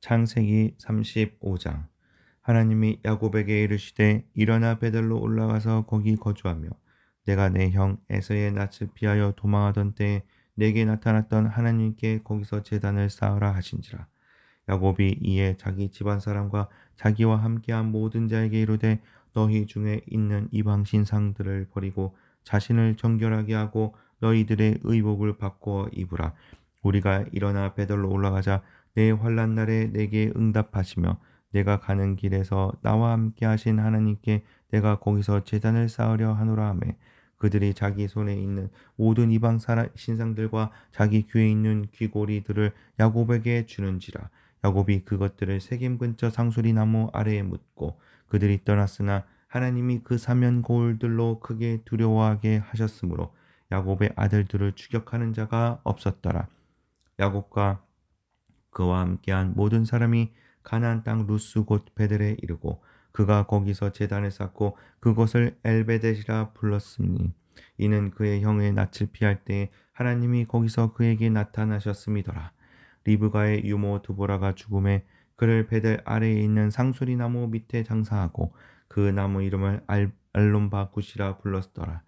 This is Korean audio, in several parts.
창세기 35장. 하나님이 야곱에게 이르시되 일어나 베들로 올라가서 거기 거주하며 내가 내 형 에서의 낯을 피하여 도망하던 때에 내게 나타났던 하나님께 거기서 제단을 쌓으라 하신지라. 야곱이 이에 자기 집안 사람과 자기와 함께한 모든 자에게 이르되 너희 중에 있는 이방 신상들을 버리고 자신을 정결하게 하고 너희들의 의복을 바꾸어 입으라. 우리가 일어나 베들로 올라가자 내 환란 날에 내게 응답하시며 내가 가는 길에서 나와 함께 하신 하나님께 내가 거기서 재단을 쌓으려 하노라 하매 그들이 자기 손에 있는 모든 이방 사람 신상들과 자기 귀에 있는 귀고리들을 야곱에게 주는지라. 야곱이 그것들을 세겜 근처 상수리 나무 아래에 묻고 그들이 떠났으나 하나님이 그 사면 고울들로 크게 두려워하게 하셨으므로 야곱의 아들들을 추격하는 자가 없었더라. 야곱과 그와 함께한 모든 사람이 가나안 땅 루스 곧 베델에 이르고 그가 거기서 제단을 쌓고 그곳을 엘베델이라 불렀으니 이는 그의 형의 낯을 피할 때에 하나님이 거기서 그에게 나타나셨음이더라. 리브가의 유모 두보라가 죽음에 그를 베델 아래에 있는 상수리 나무 밑에 장사하고 그 나무 이름을 알, 알론바 굿이라 불렀더라.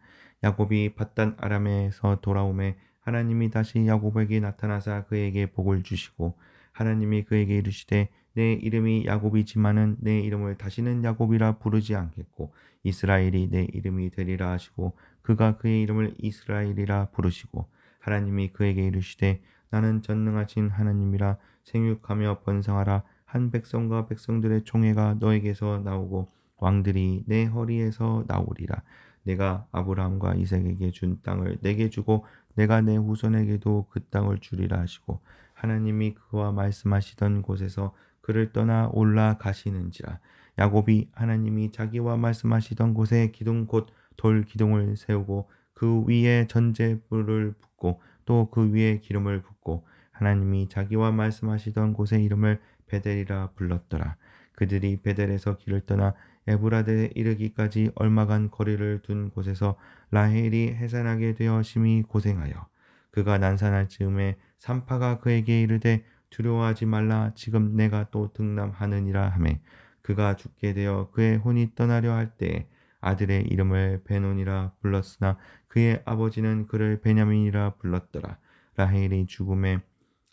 야곱이 바단 아람에서 돌아오매 하나님이 다시 야곱에게 나타나사 그에게 복을 주시고 하나님이 그에게 이르시되 내 이름이 야곱이지만은 내 이름을 다시는 야곱이라 부르지 않겠고 이스라엘이 내 이름이 되리라 하시고 그가 그의 이름을 이스라엘이라 부르시고 하나님이 그에게 이르시되 나는 전능하신 하나님이라 생육하며 번성하라. 한 백성과 백성들의 총회가 너에게서 나오고 왕들이 내 허리에서 나오리라. 내가 아브라함과 이삭에게 준 땅을 내게 주고 내가 내 후손에게도 그 땅을 주리라 하시고 하나님이 그와 말씀하시던 곳에서 그를 떠나 올라가시는지라. 야곱이 하나님이 자기와 말씀하시던 곳에 기둥 곧 돌 기둥을 세우고 그 위에 전제불을 붓고 또 그 위에 기름을 붓고 하나님이 자기와 말씀하시던 곳의 이름을 베델이라 불렀더라. 그들이 베델에서 길을 떠나 에브라데에 이르기까지 얼마간 거리를 둔 곳에서 라헬이 해산하게 되어 심히 고생하여 그가 난산할 즈음에 산파가 그에게 이르되 두려워하지 말라. 지금 내가 또 등남하느니라 하매 그가 죽게 되어 그의 혼이 떠나려 할 때에 아들의 이름을 베논이라 불렀으나 그의 아버지는 그를 베냐민이라 불렀더라. 라헬이 죽음에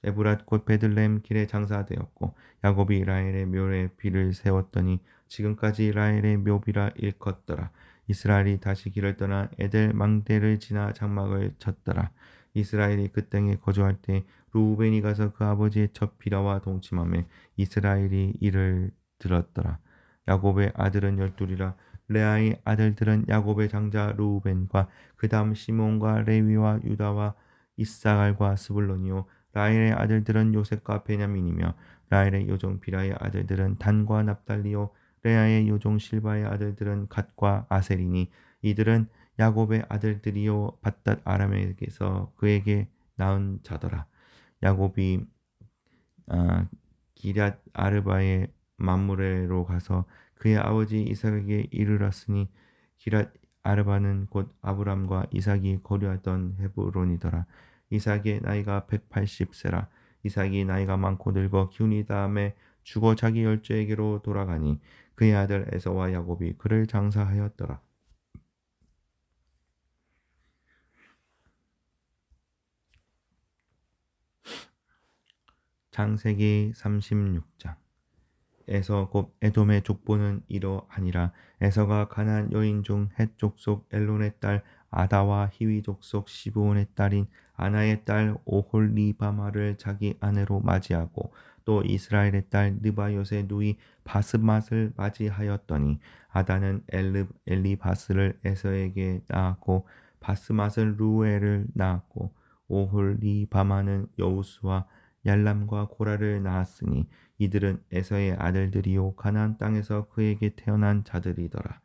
에브랏 곧 베들렘 길에 장사되었고 야곱이 라헬의 묘에 비를 세웠더니 지금까지 라헬의 묘비라 일컫더라. 이스라엘이 다시 길을 떠나 에델 망대를 지나 장막을 쳤더라 이스라엘이 그 땅에 거주할 때 루우벤이 가서 그 아버지의 첫 비라와 동침함에 이스라엘이 이를 들었더라. 야곱의 아들은 열둘이라 레아의 아들들은 야곱의 장자 루우벤과 그 다음 시몬과 레위와 유다와 이사갈과 스불론이요 라헬의 아들들은 요셉과 베냐민이며 라헬의 요종 비라의 아들들은 단과 납달리요 레아의 요종 실바의 아들들은 갓과 아셀이니 이들은 야곱의 아들들이요 바닷 아람에게서 그에게 낳은 자더라. 야곱이 아, 기랏 아르바의 만무레로 가서 그의 아버지 이삭에게 이르렀으니 기랏 아르바는 곧 아브람과 이삭이 거류하던 헤브론이더라. 이삭의 나이가 180세라. 이삭이 나이가 많고 늙어 기운이 다음에 죽어 자기 열조에게로 돌아가니 그의 아들 에서와 야곱이 그를 장사하였더라. 창세기 36장 에서 곧 에돔의 족보는 이러하니라 에서가 가난 여인 중 헷 족 속 엘론의 딸 아다와 히위 족 속 시브온의 딸인 아나의 딸 오홀리바마를 자기 아내로 맞이하고 또 이스라엘의 딸 느바요의 누이 바스맛을 맞이하였더니 아다는 엘르 엘리바스를 에서에게 낳았고 바스맛을 루엘을 낳았고 오홀리바마는 여우스와 얄람과 고라를 낳았으니 이들은 에서의 아들들이요 가나안 땅에서 그에게 태어난 자들이더라.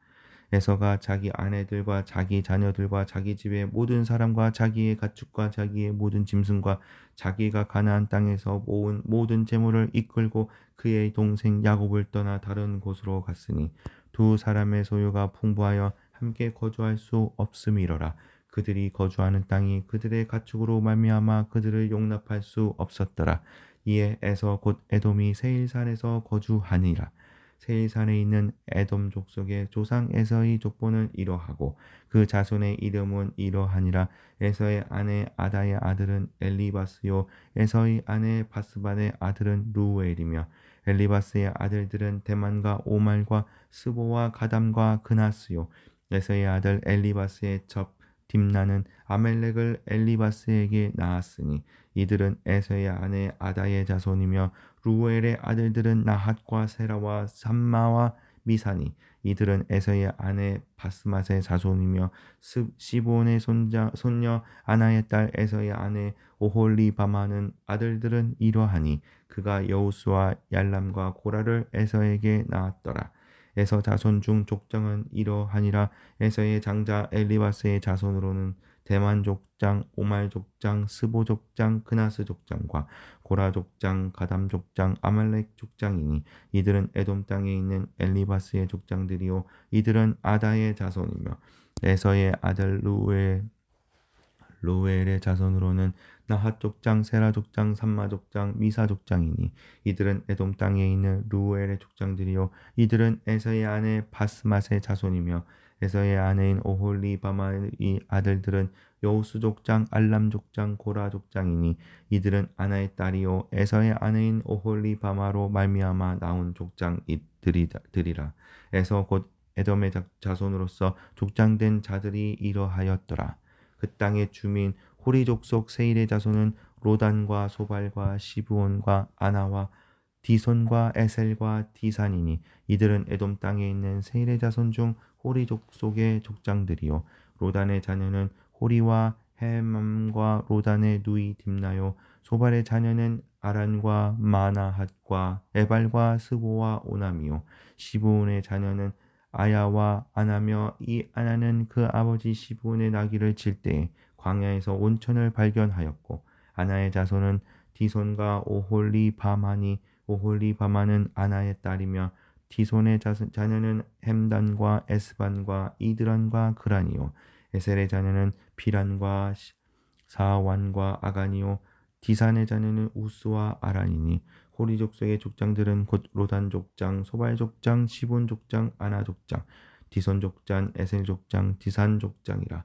에서가 자기 아내들과 자기 자녀들과 자기 집의 모든 사람과 자기의 가축과 자기의 모든 짐승과 자기가 가나안 땅에서 모은 모든 재물을 이끌고 그의 동생 야곱을 떠나 다른 곳으로 갔으니 두 사람의 소유가 풍부하여 함께 거주할 수 없음이로라. 그들이 거주하는 땅이 그들의 가축으로 말미암아 그들을 용납할 수 없었더라. 이에 에서 곧 에돔이 세일산에서 거주하니라. 세일산에 있는 에돔 족속의 조상 에서의 족보는 이러하고 그 자손의 이름은 이러하니라. 에서의 아내 아다의 아들은 엘리바스요 에서의 아내 바스반의 아들은 루엘이며 엘리바스의 아들들은 대만과 오말과 스보와 가담과 그나스요 에서의 아들 엘리바스의 첩 딥나는 아멜렉을 엘리바스에게 낳았으니 이들은 에서의 아내 아다의 자손이며 루엘의 아들들은 나핫과 세라와 삼마와 미사니 이들은 에서의 아내 바스맛의 자손이며 시본의 손자, 손녀 아나의 딸 에서의 아내 오홀리바마는 아들들은 이러하니 그가 여우스와 얄람과 고라를 에서에게 낳았더라. 에서 자손 중 족장은 이러하니라. 에서의 장자 엘리바스의 자손으로는 대만 족장, 오말 족장, 스보 족장, 그나스 족장과 고라 족장, 가담 족장, 아말렉 족장이니 이들은 에돔 땅에 있는 엘리바스의 족장들이요. 이들은 아다의 자손이며 에서의 아들 루엘 루엘의 자손으로는 나핫 족장, 세라 족장, 삼마 족장, 미사 족장이니 이들은 에돔 땅에 있는 루엘의 족장들이요. 이들은 에서의 아내 바스맛의 자손이며 에서의 아내인 오홀리바마의 아들들은 여우스 족장, 알람 족장, 고라 족장이니 이들은 아나의 딸이요. 에서의 아내인 오홀리바마로 말미암아 나온 족장이들이라. 에서 곧 에돔의 자손으로서 족장된 자들이 이러하였더라. 그 땅의 주민 호리 족 속 세일의 자손은 로단과 소발과 시브온과 아나와 디손과 에셀과 디산이니 이들은 에돔 땅에 있는 세일의 자손 중 호리 족 속의 족장들이요. 로단의 자녀는 호리와 헤맘과 로단의 누이 딥나요. 소발의 자녀는 아란과 마나핫과 에발과 스보와 오남이요. 시브온의 자녀는 아야와 아나며 이 아나는 그 아버지 시브온의 나귀를 칠 때에 광야에서 온천을 발견하였고 아나의 자손은 디손과 오홀리 바마니 오홀리 바마는 아나의 딸이며 디손의 자녀는 햄단과 에스반과 이드란과 그란이요 에셀의 자녀는 비란과 사완과 아가니요 디산의 자녀는 우스와 아란이니 호리 족속의 족장들은 곧 로단 족장, 소발 족장, 시본 족장, 아나 족장, 디손 족장, 에셀 족장, 디산 족장이라.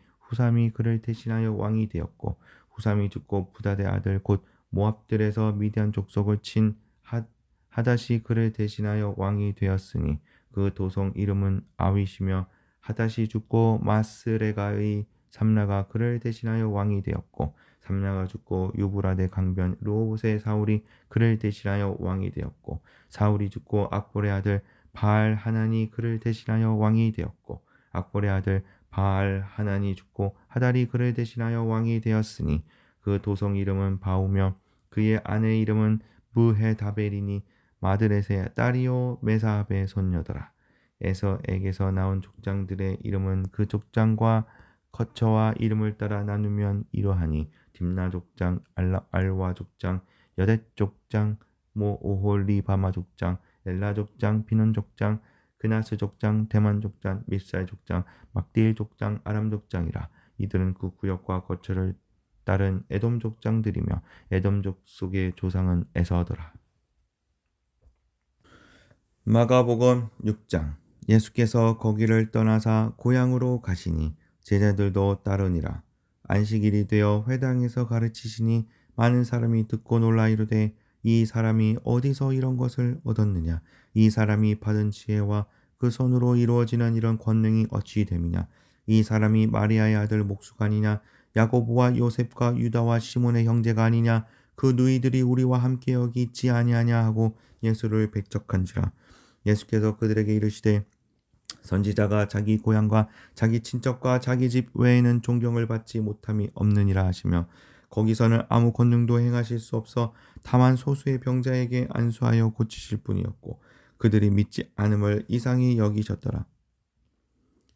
후삼이 그를 대신하여 왕이 되었고 후삼이 죽고 부다의 아들 곧 모압들에서 미디안 족속을 친 하다시 그를 대신하여 왕이 되었으니 그 도성 이름은 아윗이며 하다시 죽고 마스레가의 삼라가 그를 대신하여 왕이 되었고 삼냐가 죽고 유브라데 강변 로봇의 사울이 그를 대신하여 왕이 되었고 사울이 죽고 악볼의 아들 바알 하나니 그를 대신하여 왕이 되었고 악볼의 아들 바알 하나니 죽고 하달이 그를 대신하여 왕이 되었으니 그 도성 이름은 바우며 그의 아내 이름은 무헤다벨이니 마드렛의 딸이요 메사합의 손녀더라. 에서 에게서 나온 족장들의 이름은 그 족장과 거처와 이름을 따라 나누면 이러하니 딥나 족장, 알라, 알와 족장, 여댓 족장, 모 오홀리 바마 족장, 엘라 족장, 비논 족장, 그나스 족장, 대만 족장, 밉살 족장, 막딜 족장, 아람 족장이라 이들은 그 구역과 거처를 따른 에돔 족장들이며 에돔 족 속의 조상은 에서더라. 마가복음 6장 예수께서 거기를 떠나사 고향으로 가시니 제자들도 따르니라. 안식일이 되어 회당에서 가르치시니 많은 사람이 듣고 놀라 이르되 이 사람이 어디서 이런 것을 얻었느냐? 이 사람이 받은 지혜와 그 손으로 이루어지는 이런 권능이 어찌 됨이냐? 이 사람이 마리아의 아들 목수가 아니냐? 야고보와 요셉과 유다와 시몬의 형제가 아니냐? 그 누이들이 우리와 함께 여기 있지 아니하냐? 하고 예수를 백적한지라. 예수께서 그들에게 이르시되 선지자가 자기 고향과 자기 친척과 자기 집 외에는 존경을 받지 못함이 없느니라 하시며 거기서는 아무 권능도 행하실 수 없어 다만 소수의 병자에게 안수하여 고치실 뿐이었고 그들이 믿지 않음을 이상히 여기셨더라.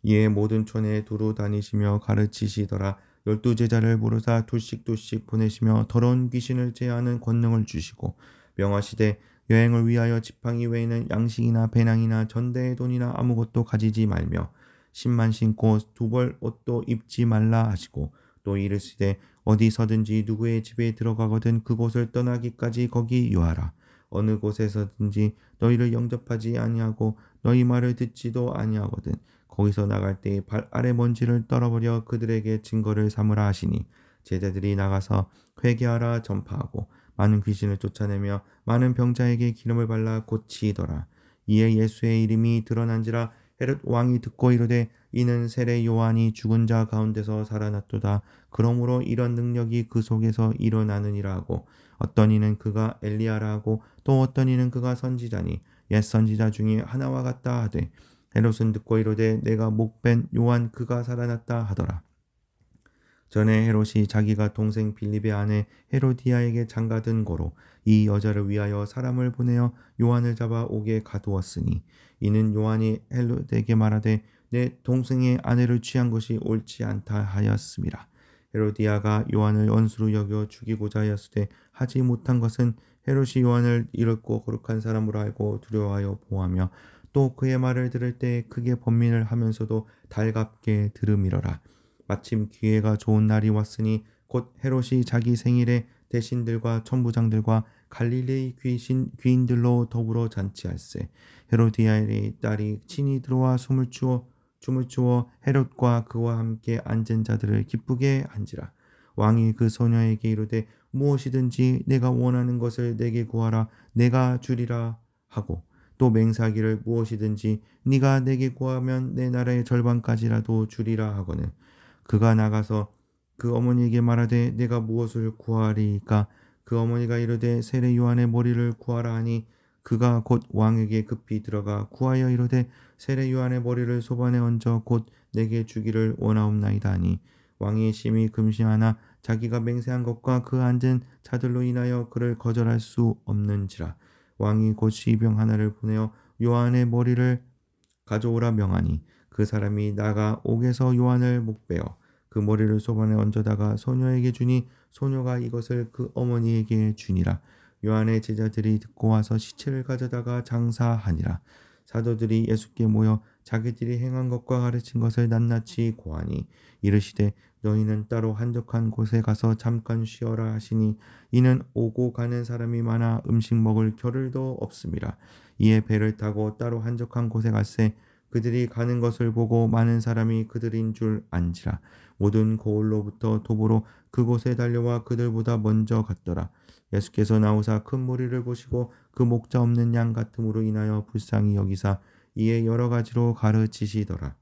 이에 모든 촌에 두루 다니시며 가르치시더라. 열두 제자를 부르사 둘씩 둘씩 보내시며 더러운 귀신을 제하는 권능을 주시고 명하시되 여행을 위하여 지팡이 외에는 양식이나 배낭이나 전대의 돈이나 아무것도 가지지 말며 신만 신고 두 벌 옷도 입지 말라 하시고 또 이르시되 어디서든지 누구의 집에 들어가거든 그곳을 떠나기까지 거기 유하라 어느 곳에서든지 너희를 영접하지 아니하고 너희 말을 듣지도 아니하거든 거기서 나갈 때에 발 아래 먼지를 떨어버려 그들에게 증거를 삼으라 하시니 제자들이 나가서 회개하라 전파하고 많은 귀신을 쫓아내며 많은 병자에게 기름을 발라 고치더라. 이에 예수의 이름이 드러난지라 헤롯 왕이 듣고 이르되 이는 세례 요한이 죽은 자 가운데서 살아났도다. 그러므로 이런 능력이 그 속에서 일어나느니라 하고 어떤 이는 그가 엘리야라 하고 또 어떤 이는 그가 선지자니 옛 선지자 중에 하나와 같다 하되 헤롯은 듣고 이르되 내가 목벤 요한 그가 살아났다 하더라. 전에 헤롯이 자기가 동생 빌립의 아내 헤로디아에게 장가든 고로 이 여자를 위하여 사람을 보내어 요한을 잡아 옥에 가두었으니 이는 요한이 헤롯에게 말하되 내 동생의 아내를 취한 것이 옳지 않다 하였습니다. 헤로디아가 요한을 원수로 여겨 죽이고자 하였으되 하지 못한 것은 헤롯이 요한을 이롭고 거룩한 사람으로 알고 두려워하여 보하며 또 그의 말을 들을 때 크게 번민을 하면서도 달갑게 들음이러라. 마침 기회가 좋은 날이 왔으니 곧 헤롯이 자기 생일에 대신들과 천부장들과 갈릴레이 귀신 귀인들로 더불어 잔치할세. 헤로디아의 딸이 친히 들어와 숨을 추어 춤을 추어 헤롯과 그와 함께 앉은 자들을 기쁘게 한지라. 왕이 그 소녀에게 이르되 무엇이든지 내가 원하는 것을 내게 구하라 내가 주리라 하고 또 맹사기를 무엇이든지 네가 내게 구하면 내 나라의 절반까지라도 주리라 하거늘 그가 나가서 그 어머니에게 말하되 내가 무엇을 구하리까? 그 어머니가 이르되 세례 요한의 머리를 구하라 하니 그가 곧 왕에게 급히 들어가 구하여 이르되 세례 요한의 머리를 소반에 얹어 곧 내게 주기를 원하옵나이다 하니 왕이 심히 금심하나 자기가 맹세한 것과 그 앉은 자들로 인하여 그를 거절할 수 없는지라. 왕이 곧 시병 하나를 보내어 요한의 머리를 가져오라 명하니 그 사람이 나가 옥에서 요한을 목베어 그 머리를 소반에 얹어다가 소녀에게 주니 소녀가 이것을 그 어머니에게 주니라 요한의 제자들이 듣고 와서 시체를 가져다가 장사하니라 사도들이 예수께 모여 자기들이 행한 것과 가르친 것을 낱낱이 고하니 이르시되 너희는 따로 한적한 곳에 가서 잠깐 쉬어라 하시니 이는 오고 가는 사람이 많아 음식 먹을 겨를도 없습니다. 이에 배를 타고 따로 한적한 곳에 갔세 그들이 가는 것을 보고 많은 사람이 그들인 줄 안지라 모든 고을로부터 도보로 그곳에 달려와 그들보다 먼저 갔더라. 예수께서 나오사 큰 무리를 보시고 그 목자 없는 양 같음으로 인하여 불쌍히 여기사 이에 여러 가지로 가르치시더라.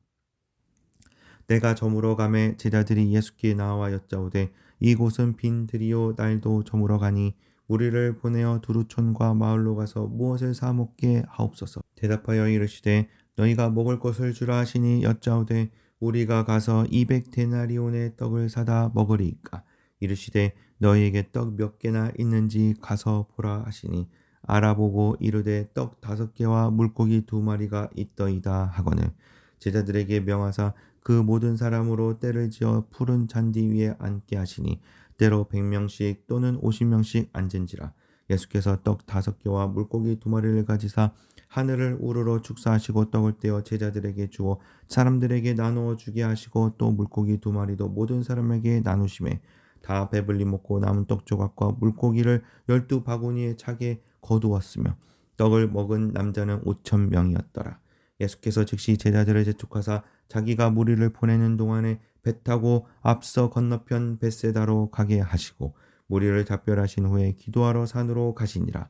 내가 저물어 가매 제자들이 예수께 나와 여짜오되 이곳은 빈 들이요 날도 저물어 가니 우리를 보내어 두루촌과 마을로 가서 무엇을 사 먹게 하옵소서. 대답하여 이르시되 너희가 먹을 것을 주라 하시니 여짜오되 우리가 가서 이백 데나리온의 떡을 사다 먹으리이까. 이르시되 너희에게 떡 몇 개나 있는지 가서 보라 하시니 알아보고 이르되 떡 다섯 개와 물고기 두 마리가 있더이다 하거늘 제자들에게 명하사 그 모든 사람으로 때를 지어 푸른 잔디 위에 앉게 하시니 때로 백명씩 또는 오십 명씩 앉은지라 예수께서 떡 다섯 개와 물고기 두 마리를 가지사 하늘을 우러러 축사하시고 떡을 떼어 제자들에게 주어 사람들에게 나누어 주게 하시고 또 물고기 두 마리도 모든 사람에게 나누심에 다 배불리 먹고 남은 떡 조각과 물고기를 열두 바구니에 차게 거두었으며 떡을 먹은 남자는 오천 명이었더라. 예수께서 즉시 제자들을 재촉하사 자기가 무리를 보내는 동안에 배 타고 앞서 건너편 벳세다로 가게 하시고 무리를 작별하신 후에 기도하러 산으로 가시니라.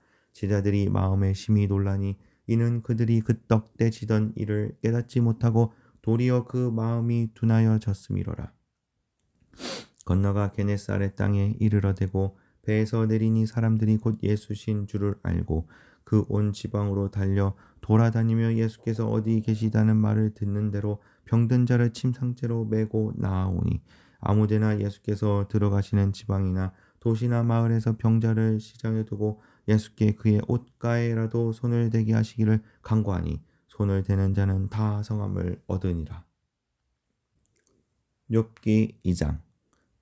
제자들이 마음에 심히 놀라니 이는 그들이 그떡 떼지던 일을 깨닫지 못하고 도리어 그 마음이 둔하여졌음이로라. 건너가 게네사렛 땅에 이르러 대고 배에서 내리니 사람들이 곧 예수신 줄을 알고 그 온 지방으로 달려 돌아다니며 예수께서 어디 계시다는 말을 듣는 대로 병든 자를 침상째로 메고 나아오니 아무데나 예수께서 들어가시는 지방이나 도시나 마을에서 병자를 시장에 두고 예수께 그의 옷가에라도 손을 대게 하시기를 간구하니 손을 대는 자는 다 성함을 얻으니라. 욥기 2장.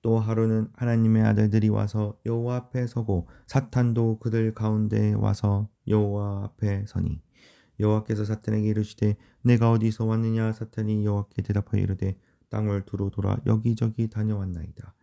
또 하루는 하나님의 아들들이 와서 여호와 앞에 서고 사탄도 그들 가운데 와서 여호와 앞에 서니 여호와께서 사탄에게 이르시되 내가 어디서 왔느냐? 사탄이 여호와께 대답하여 이르되 땅을 두루 돌아 여기저기 다녀왔나이다.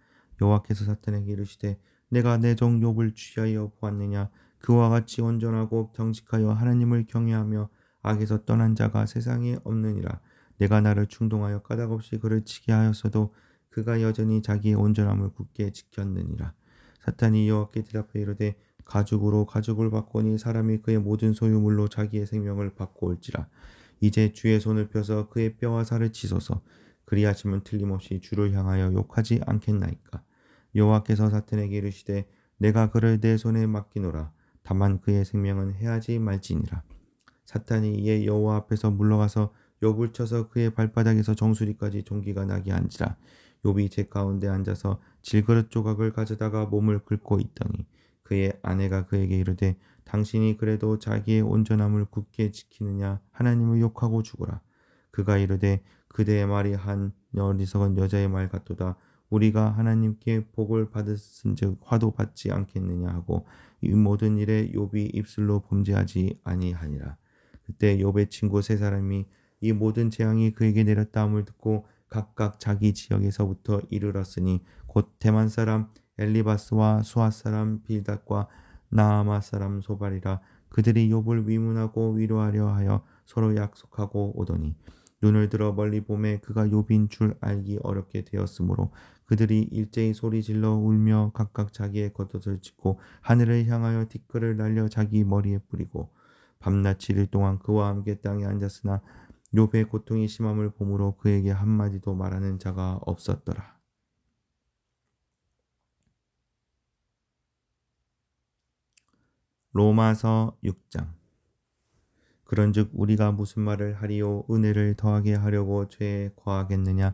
여호와께서 사탄에게 이르시되 내가 내 종 욥을 취하여 보았느냐 그와 같이 온전하고 정직하여 하나님을 경외하며 악에서 떠난 자가 세상에 없느니라 내가 나를 충동하여 까닭없이 그를 치게 하였어도 그가 여전히 자기의 온전함을 굳게 지켰느니라. 사탄이 여호와께 대답해 이르되 가죽으로 가죽을 바꾸니 사람이 그의 모든 소유물로 자기의 생명을 바꿔 올지라. 이제 주의 손을 펴서 그의 뼈와 살을 치소서. 그리하시면 틀림없이 주를 향하여 욕하지 않겠나이까. 여호와께서 사탄에게 이르시되 내가 그를 내 손에 맡기노라. 다만 그의 생명은 해하지 말지니라. 사탄이 이에 여호와 앞에서 물러가서 욥을 쳐서 그의 발바닥에서 정수리까지 종기가 나게 한지라. 욥이 제 가운데 앉아서 질그릇 조각을 가져다가 몸을 긁고 있더니 그의 아내가 그에게 이르되 당신이 그래도 자기의 온전함을 굳게 지키느냐 하나님을 욕하고 죽어라. 그가 이르되 그대의 말이 한 어리석은 여자의 말 같도다. 우리가 하나님께 복을 받았은즉 화도 받지 않겠느냐 하고 이 모든 일에 욥이 입술로 범죄하지 아니하니라. 그때 욥의 친구 세 사람이 이 모든 재앙이 그에게 내렸다함을 듣고 각각 자기 지역에서부터 이르렀으니 곧 대만 사람 엘리바스와 수아 사람 빌닷과 나아마 사람 소발이라 그들이 욥을 위문하고 위로하려 하여 서로 약속하고 오더니 눈을 들어 멀리 봄에 그가 욥인 줄 알기 어렵게 되었으므로 그들이 일제히 소리 질러 울며 각각 자기의 겉옷을 찢고 하늘을 향하여 티끌을 날려 자기 머리에 뿌리고 밤낮 7일 동안 그와 함께 땅에 앉았으나 욥의 고통이 심함을 보므로 그에게 한마디도 말하는 자가 없었더라. 로마서 6장. 그런즉 우리가 무슨 말을 하리요? 은혜를 더하게 하려고 죄에 거하겠느냐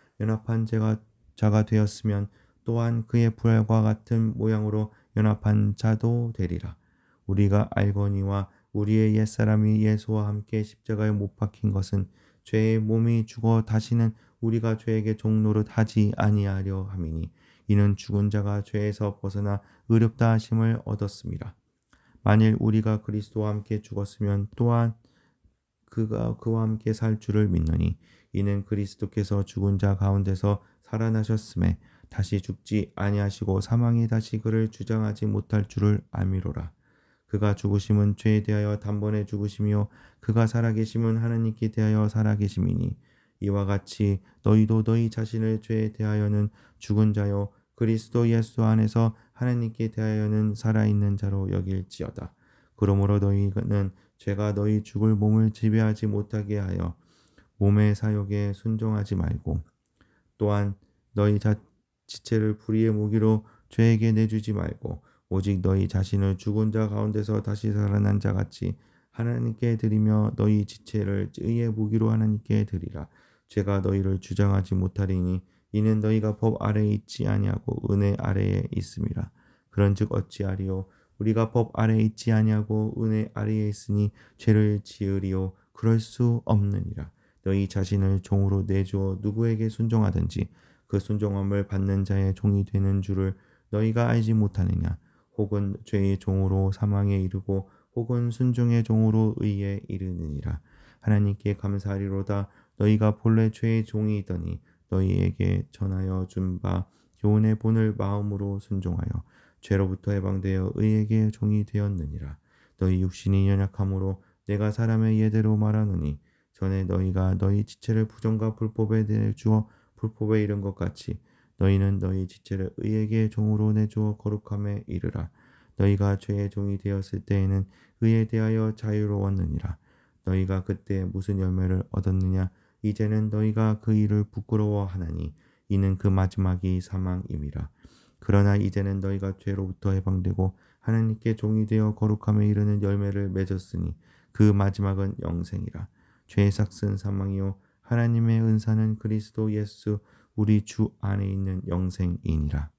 연합한 자가, 자가 되었으면 또한 그의 부활과 같은 모양으로 연합한 자도 되리라. 우리가 알거니와 우리의 옛사람이 예수와 함께 십자가에 못 박힌 것은 죄의 몸이 죽어 다시는 우리가 죄에게 종노릇 하지 아니하려 함이니 이는 죽은 자가 죄에서 벗어나 의롭다 하심을 얻었습니다. 만일 우리가 그리스도와 함께 죽었으면 또한 그가 그와 함께 살 줄을 믿노니 이는 그리스도께서 죽은 자 가운데서 살아나셨음에 다시 죽지 아니하시고 사망이 다시 그를 주장하지 못할 줄을 아미로라. 그가 죽으심은 죄에 대하여 단번에 죽으시며 그가 살아계심은 하나님께 대하여 살아계심이니 이와 같이 너희도 너희 자신을 죄에 대하여는 죽은 자요 그리스도 예수 안에서 하나님께 대하여는 살아있는 자로 여길지어다. 그러므로 너희는 죄가 너희 죽을 몸을 지배하지 못하게 하여 몸의 사욕에 순종하지 말고 또한 너희 자, 지체를 불의의 무기로 죄에게 내주지 말고 오직 너희 자신을 죽은 자 가운데서 다시 살아난 자 같이 하나님께 드리며 너희 지체를 의의 무기로 하나님께 드리라. 죄가 너희를 주장하지 못하리니 이는 너희가 법 아래에 있지 아니하고 은혜 아래에 있음이라. 그런즉 어찌하리요 우리가 법 아래에 있지 아니하고 은혜 아래에 있으니 죄를 지으리요 그럴 수 없느니라. 너희 자신을 종으로 내주어 누구에게 순종하든지 그 순종함을 받는 자의 종이 되는 줄을 너희가 알지 못하느냐 혹은 죄의 종으로 사망에 이르고 혹은 순종의 종으로 의에 이르느니라. 하나님께 감사하리로다. 너희가 본래 죄의 종이더니 너희에게 전하여 준 바 교훈의 본을 마음으로 순종하여 죄로부터 해방되어 의에게 종이 되었느니라. 너희 육신이 연약함으로 내가 사람의 예대로 말하노니 전에 너희가 너희 지체를 부정과 불법에 내주어 불법에 이른 것 같이 너희는 너희 지체를 의에게 종으로 내주어 거룩함에 이르라. 너희가 죄의 종이 되었을 때에는 의에 대하여 자유로웠느니라. 너희가 그때 무슨 열매를 얻었느냐? 이제는 너희가 그 일을 부끄러워하나니 이는 그 마지막이 사망임이라. 그러나 이제는 너희가 죄로부터 해방되고 하나님께 종이 되어 거룩함에 이르는 열매를 맺었으니 그 마지막은 영생이라. 죄의 삭은 사망이요 하나님의 은사는 그리스도 예수 우리 주 안에 있는 영생이니라.